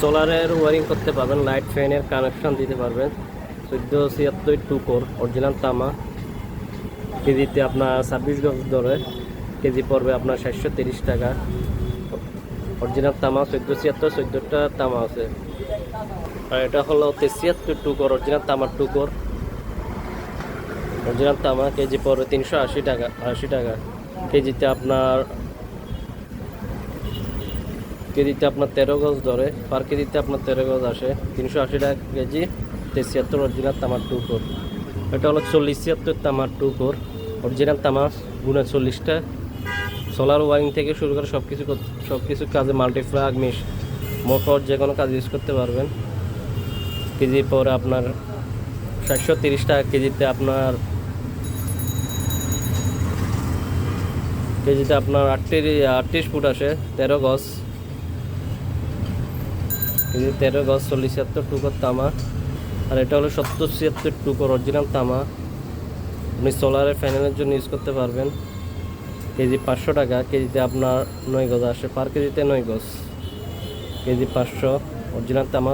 সোলারের wiring করতে পারবেন, light ফ্যানের কানেকশন দিতে পারবেন। চোদ্দ ছিয়াত্তর টু কোর অরিজিনাল তামা, কেজিতে আপনার ছাব্বিশ গজ ধরে, কেজি পড়বে আপনার সাতশো তিরিশ টাকা। অরিজিনাল তামা চোদ্দ ছিয়াত্তর, চোদ্দোটা তামা আছে। আর এটা হলো ছিয়াত্তর টু কোর অরিজিনাল তামার টু কোর অরিজিনাল তামা, কেজি পড়বে তিনশো আশি টাকা আশি টাকা। কেজিতে আপনার কেজিতে আপনার তেরো গজ ধরে পার কেজিতে আপনার তেরো গজ আসে তিনশো আশি টাকা কেজি ছিয়াত্তর অরিজিনাল তামার টু কোর এটা হলো চল্লিশ ছিয়াত্তর তামার টু কোর অরিজিনাল তামা গুণে চল্লিশটা। সোলার ওয়ারিং থেকে শুরু করে সব কিছু সব কিছু কাজে মাল্টিপ্লাগ মিশ মোটর যে কোনো কাজ ইউজ করতে পারবেন। কেজি পরে আপনার সাতশো তিরিশ টাকা কেজিতে আপনার কেজিতে আপনার আটত্রিশ আটত্রিশ ফুট আসে তেরো গজ। কেজি তেরো গজ চল্লিশ ছিয়াত্তর টুকর তামা। আর এটা হলো সত্তর ছিয়াত্তর টুকর অরিজিনাল তামা। আপনি সোলারের ফ্যানেলের জন্য ইউজ করতে পারবেন। কেজি পাঁচশো টাকা, কেজিতে আপনার নয় গজ আসে। পার কেজিতে নয় গজ। কেজি পাঁচশো অরিজিনাল তামা